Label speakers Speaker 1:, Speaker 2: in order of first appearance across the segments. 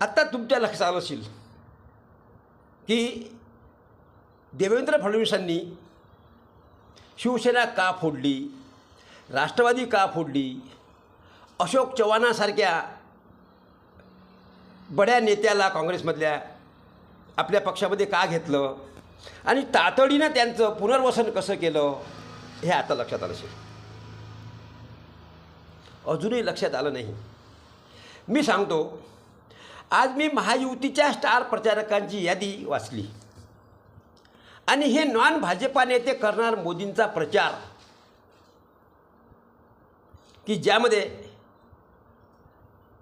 Speaker 1: आत्ता तुमच्या लक्षात आलं असेल की देवेंद्र फडणवीसांनी शिवसेना का फोडली? राष्ट्रवादी का फोडली? अशोक चव्हाणासारख्या बड्या नेत्याला काँग्रेसमधल्या आपल्या पक्षामध्ये का घेतलं? आणि तातडीनं त्यांचं पुनर्वसन कसं केलं? हे आता लक्षात आलं असेल अजूनही लक्षात आलं नाही. मी सांगतो आज मी महायुतीच्या स्टार प्रचारकांची यादी वाचली. आणि हे नॉन भाजपा नेते करणार मोदींचा प्रचार. की ज्यामध्ये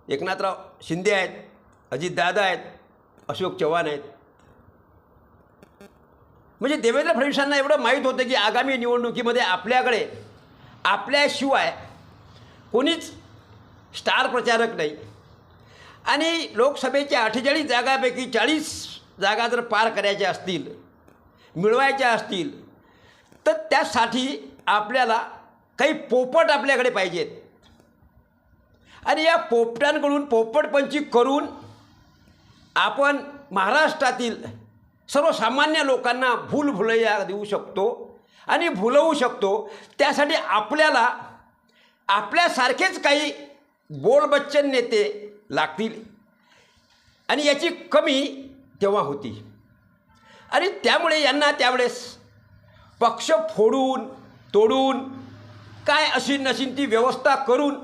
Speaker 1: एकनाथराव शिंदे आहेत अजितदादा आहेत अशोक चव्हाण आहेत. म्हणजे देवेंद्र फडणवीसांना एवढं माहीत होतं की आगामी निवडणुकीमध्ये आपल्याकडे आपल्याशिवाय कोणीच स्टार प्रचारक नाही. आणि लोकसभेच्या अठ्ठेचाळीस जागापैकी चाळीस जागा जर पार करायच्या असतील मिळवायच्या असतील तर त्यासाठी आपल्याला काही पोपट आपल्याकडे पाहिजेत. आणि या पोपटांकडून पोपटपंची करून आपण महाराष्ट्रातील सर्वसामान्य लोकांना भूलभुलैया देऊ शकतो आणि भुलवू शकतो. त्यासाठी आपल्याला आपल्यासारखेच काही बोलबच्चन नेते लागतील. आणि याची कमी तेव्हा होती. आणि त्यामुळे यांना त्यावेळेस पक्ष फोडून तोडून काय अशी नशीन ती व्यवस्था करून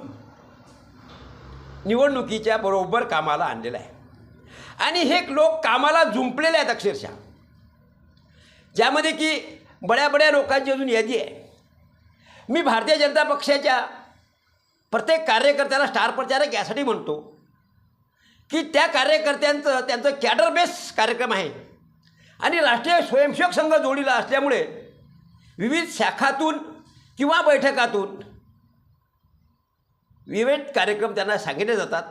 Speaker 1: निवडणुकीच्या बरोबर कामाला आणलेलं आहे. आणि हे लोक कामाला जुंपलेले आहेत अक्षरशः. ज्यामध्ये की बड्या बड्या लोकांची अजून यादी आहे. मी भारतीय जनता पक्षाच्या प्रत्येक कार्यकर्त्याला स्टार प्रचारक यासाठी म्हणतो. की त्या कार्यकर्त्यांचं त्यांचं कॅडर बेस कार्यक्रम आहे. आणि राष्ट्रीय स्वयंसेवक संघ जोडीला असल्यामुळे विविध शाखातून किंवा बैठकातून विविध कार्यक्रम त्यांना सांगितले जातात.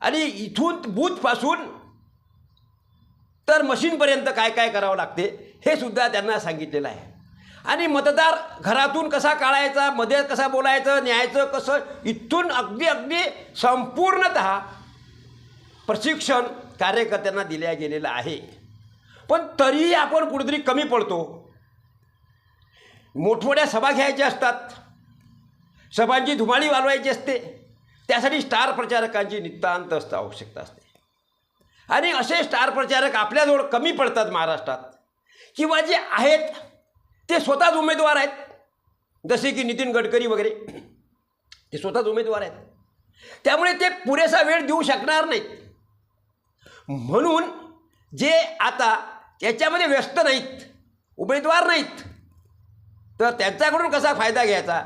Speaker 1: आणि इथून बूथपासून तर मशीनपर्यंत काय काय करावं लागते हे सुद्धा त्यांना सांगितलेलं आहे. आणि मतदार घरातून कसा काढायचा मध्ये कसा बोलायचं न्यायचं कसं इथून अगदी अगदी संपूर्णत प्रशिक्षण कार्यकर्त्यांना दिल्या गेलेलं आहे. पण तरीही आपण कुठेतरी कमी पडतो. मोठमोठ्या सभा घ्यायच्या असतात. सभांची धुमाळी वालवायची असते. त्यासाठी स्टार प्रचारकांची नितांत असतं आवश्यकता असते. आणि असे स्टार प्रचारक आपल्याजवळ कमी पडतात महाराष्ट्रात. किंवा जे आहेत ते स्वतःच उमेदवार आहेत. जसे की नितीन गडकरी वगैरे ते स्वतःच उमेदवार आहेत. त्यामुळे ते पुरेसा वेळ देऊ शकणार नाहीत. म्हणून जे आता याच्यामध्ये व्यस्त नाहीत उमेदवार नाहीत तर त्यांच्याकडून कसा फायदा घ्यायचा?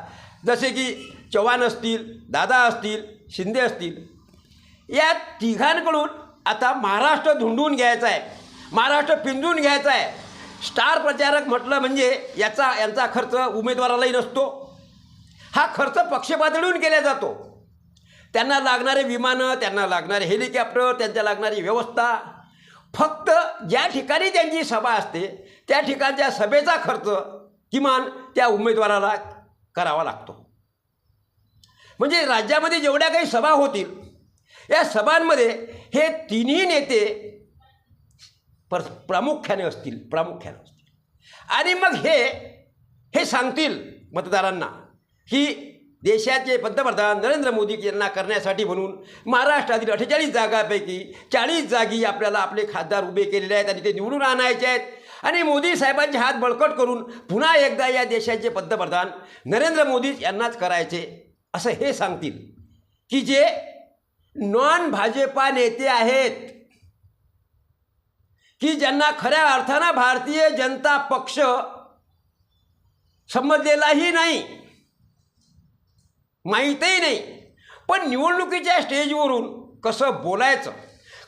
Speaker 1: जसे की चव्हाण असतील दादा असतील शिंदे असतील या तिघांकडून आता महाराष्ट्र धुंडून घ्यायचा आहे. महाराष्ट्र पिंजून घ्यायचा आहे. स्टार प्रचारक म्हटलं म्हणजे याचा यांचा खर्च उमेदवारालाही नसतो. हा खर्च पक्षपातळीहून केला जातो. त्यांना लागणारे विमानं त्यांना लागणारे हेलिकॉप्टर त्यांच्या लागणारी व्यवस्था. फक्त ज्या ठिकाणी त्यांची सभा असते त्या ठिकाणच्या सभेचा खर्च किमान त्या उमेदवाराला करावा लागतो. म्हणजे राज्यामध्ये जेवढ्या काही सभा होतील या सभांमध्ये हे तिन्ही नेते पर प्रामुख्याने असतील प्रामुख्याने असतील. आणि मग हे हे सांगतील मतदारांना की देशाचे पंतप्रधान नरेंद्र मोदी यांना करण्यासाठी म्हणून महाराष्ट्रातील अठ्ठेचाळीस जागापैकी चाळीस जागी आपल्याला आपले खासदार उभे केलेले आहेत आणि ते निवडून आणायचे आहेत. आणि मोदी साहेबांचे हात बळकट करून पुन्हा एकदा या देशाचे पंतप्रधान नरेंद्र मोदी यांनाच करायचे असं हे सांगतील. की जे नॉन भाजपा नेते आहेत की ज्यांना खऱ्या अर्थानं भारतीय जनता पक्ष समजलेलाही नाही माहीतही नाही. पण निवडणुकीच्या स्टेजवरून कसं बोलायचं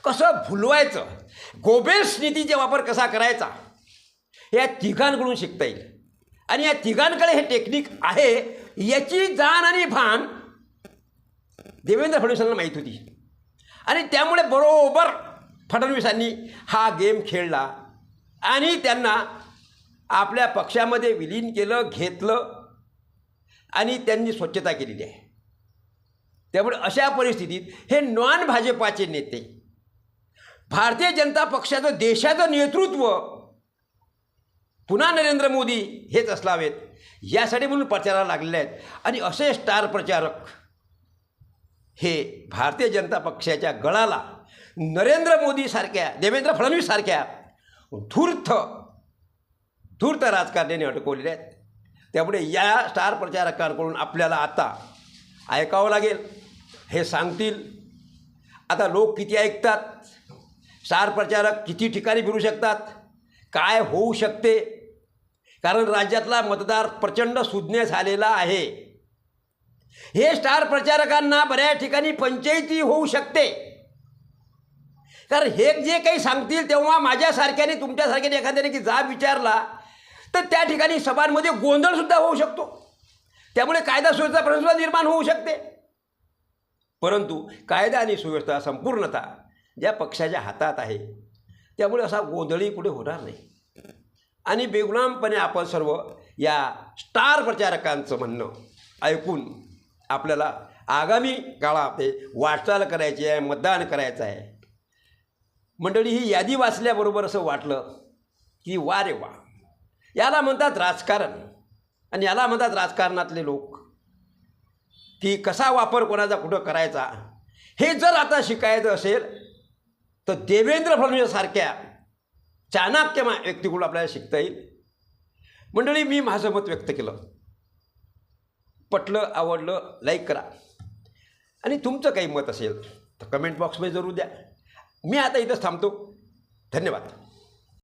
Speaker 1: कसं भुलवायचं गोबेल्स नीतीचा वापर कसा करायचा या तिघांकडून शिकता येईल. आणि या तिघांकडे हे टेक्निक आहे याची जाण आणि भान देवेंद्र फडणवीसांना माहीत होती. आणि त्यामुळे बरोबर फडणवीसांनी हा गेम खेळला आणि त्यांना आपल्या पक्षामध्ये विलीन केलं घेतलं. आणि त्यांनी स्वच्छता केलेली आहे. त्यामुळे अशा परिस्थितीत हे नॉन भाजपाचे नेते भारतीय जनता पक्षाचं देशाचं नेतृत्व पुन्हा नरेंद्र मोदी हेच असलावेत यासाठी म्हणून प्रचाराला लागलेले आहेत. आणि असे स्टार प्रचारक हे भारतीय जनता पक्षाच्या गळाला नरेंद्र मोदीसारख्या देवेंद्र फडणवीससारख्या धूर्त धूर्त राजकारण्याने अडकवलेले आहेत. त्यामुळे या स्टार प्रचारकांकडून आपल्याला आता ऐकावं लागेल हे सांगतील. आता लोक किती ऐकतात? स्टार प्रचारक किती ठिकाणी फिरू शकतात? काय होऊ शकते? कारण राज्यातला मतदार प्रचंड सुज्ञ झालेला आहे. हे स्टार प्रचारकांना बऱ्याच ठिकाणी पंचायती होऊ शकते. कारण हे जे काही सांगतील तेव्हा माझ्यासारख्याने तुमच्यासारख्याने एखाद्याने की जा विचारला तर त्या ठिकाणी सभांमध्ये गोंधळसुद्धा होऊ शकतो. त्यामुळे कायदा सुव्यवस्था प्रश्न निर्माण होऊ शकते. परंतु कायदा आणि सुव्यवस्था संपूर्णता ज्या पक्षाच्या हातात आहे त्यामुळे असा गोंधळी कुठे होणार नाही. आणि बेगुलामपणे आपण सर्व या स्टार प्रचारकांचं म्हणणं ऐकून आपल्याला आगामी काळात वाटचाल करायची आहे मतदान करायचं आहे. मंडळी ही यादी वाचल्याबरोबर असं वाटलं की वा रे वा. याला म्हणतात राजकारण. आणि याला म्हणतात राजकारणातले लोक. की कसा वापर कोणाचा कुठं करायचा? हे जर आता शिकायचं असेल तर देवेंद्र फडणवीससारख्या चाणाक्य मा- व्यक्तीकडून आपल्याला शिकता येईल. मंडळी मी माझं मत व्यक्त केलं. पटलं आवडलं लाईक करा. आणि तुमचं काही मत असेल तर कमेंट बॉक्समध्ये जरूर द्या. मी आता इथंच थांबतो. धन्यवाद.